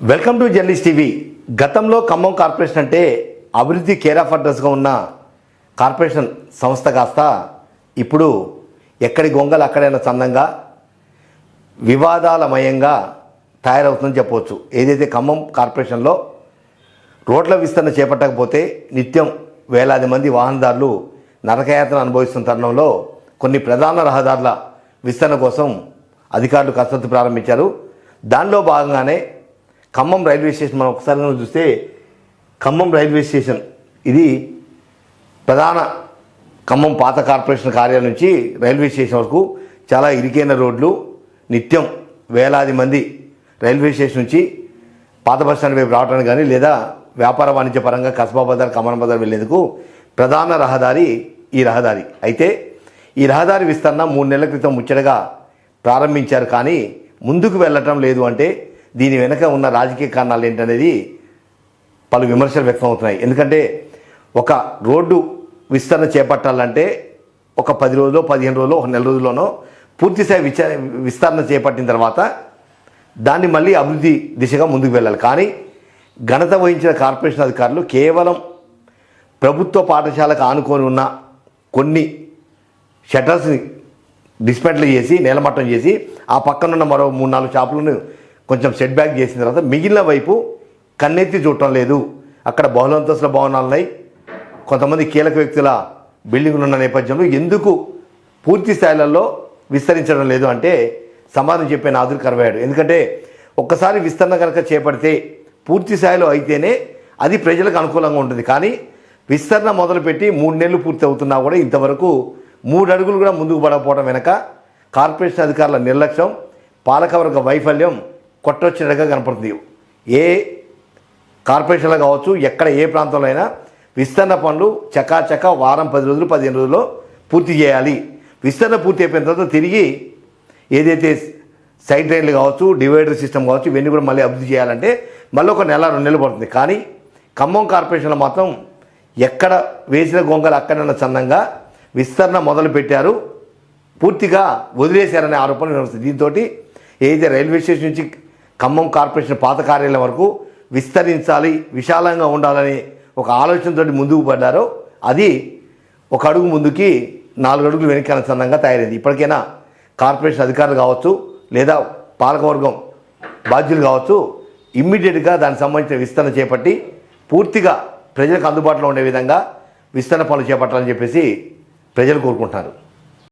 Welcome to journalist TV. గతంలో Khammam corporation అంటే అభివృద్ధి కేర్ ఆఫ్ అడ్రస్గా ఉన్న కార్పొరేషన్ సంస్థ కాస్త ఇప్పుడు ఎక్కడి గొంగలు అక్కడైనా చందంగా వివాదాలమయంగా తయారవుతుందని చెప్పవచ్చు. ఏదైతే ఖమ్మం కార్పొరేషన్లో రోడ్ల విస్తరణ చేపట్టకపోతే నిత్యం వేలాది మంది వాహనదారులు నరకయాతన అనుభవిస్తున్న తరుణంలో కొన్ని ప్రధాన రహదారుల విస్తరణ కోసం అధికారులు కసరత్తు ప్రారంభించారు. దానిలో భాగంగానే ఖమ్మం రైల్వే స్టేషన్ మనం ఒకసారి చూస్తే ఖమ్మం రైల్వే స్టేషన్ ఇది ప్రధాన ఖమ్మం పాత కార్పొరేషన్ కార్యాలయం నుంచి రైల్వే స్టేషన్ వరకు చాలా ఇరికైన రోడ్లు నిత్యం వేలాది మంది రైల్వే స్టేషన్ నుంచి పాత బస్ స్టాండ్ వైపు రావడానికి కానీ లేదా వ్యాపార వాణిజ్య పరంగా కస్బా బజార్ కమన్ బజార్ వెళ్ళేందుకు ప్రధాన రహదారి ఈ రహదారి. అయితే ఈ రహదారి విస్తరణ మూడు నెలల క్రితం ముచ్చటగా ప్రారంభించారు కానీ ముందుకు వెళ్ళటం లేదు అంటే దీని వెనుక ఉన్న రాజకీయ కారణాలు ఏంటనేది పలు విమర్శలు వ్యక్తం అవుతున్నాయి. ఎందుకంటే ఒక రోడ్డు విస్తరణ చేపట్టాలంటే ఒక పది రోజులు పదిహేను రోజులు ఒక నెల రోజుల్లోనో పూర్తిస్థాయి విచ విస్తరణ చేపట్టిన తర్వాత దాన్ని మళ్ళీ అభివృద్ధి దిశగా ముందుకు వెళ్ళాలి. కానీ ఘనత వహించిన కార్పొరేషన్ అధికారులు కేవలం ప్రభుత్వ పాఠశాలకు ఆనుకొని ఉన్న కొన్ని షటర్స్ని డిస్మెంట్లు చేసి నేలమట్టం చేసి ఆ పక్కనున్న మరో మూడు నాలుగు షాపులను కొంచెం సెట్ బ్యాక్ చేసిన తర్వాత మిగిలిన వైపు కన్నెత్తి చూడటం లేదు. అక్కడ బహుళంతస్తుల భవనాలు ఉన్నాయి. కొంతమంది కీలక వ్యక్తుల బిల్డింగ్లు ఉన్న నేపథ్యంలో ఎందుకు పూర్తి స్థాయిలలో విస్తరించడం లేదు అంటే సమాధానం చెప్పే నాదులు కరవాడు ఎందుకంటే ఒక్కసారి విస్తరణ కనుక చేపడితే పూర్తి స్థాయిలో అయితేనే అది ప్రజలకు అనుకూలంగా ఉంటుంది. కానీ విస్తరణ మొదలుపెట్టి మూడు నెలలు పూర్తి అవుతున్నా కూడా ఇంతవరకు మూడు అడుగులు కూడా ముందుకు పడకపోవడం వెనక కార్పొరేషన్ అధికారుల నిర్లక్ష్యం పాలకవర్గ వైఫల్యం కొట్టొచ్చినట్టుగా కనపడుతుంది. ఏ కార్పొరేషన్లో కావచ్చు ఎక్కడ ఏ ప్రాంతంలో అయినా విస్తరణ పనులు చకాచక వారం పది రోజులు పదిహేను రోజుల్లో పూర్తి చేయాలి. విస్తరణ పూర్తి అయిపోయిన తర్వాత తిరిగి ఏదైతే సైడ్ రైన్లు కావచ్చు డివైడర్ సిస్టమ్ కావచ్చు ఇవన్నీ కూడా మళ్ళీ అభివృద్ధి చేయాలంటే మళ్ళీ ఒక నెల రెండు నెలలు పడుతుంది. కానీ ఖమ్మం కార్పొరేషన్లో మాత్రం ఎక్కడ వేసిన గొంగలు అక్కడన్న చందంగా విస్తరణ మొదలు పెట్టారు. పూర్తిగా వదిలేశారనే ఆరోపణ వినిపిస్తుంది దీంతో ఏదైతే రైల్వే స్టేషన్ నుంచి ఖమ్మం కార్పొరేషన్ పాత కార్యాలయం వరకు విస్తరించాలి విశాలంగా ఉండాలని ఒక ఆలోచనతో ముందుకు పడ్డారో. అది ఒక అడుగు ముందుకి నాలుగు అడుగులు వెనక అనుసంధంగా తయారైంది. ఇప్పటికైనా కార్పొరేషన్ అధికారులు కావచ్చు లేదా పాలకవర్గం బాధ్యులు కావచ్చు ఇమ్మీడియట్గా దానికి సంబంధించిన విస్తరణ చేపట్టి పూర్తిగా ప్రజలకు అందుబాటులో ఉండే విధంగా విస్తరణ పనులు చేపట్టాలని చెప్పేసి ప్రజలు కోరుకుంటున్నారు.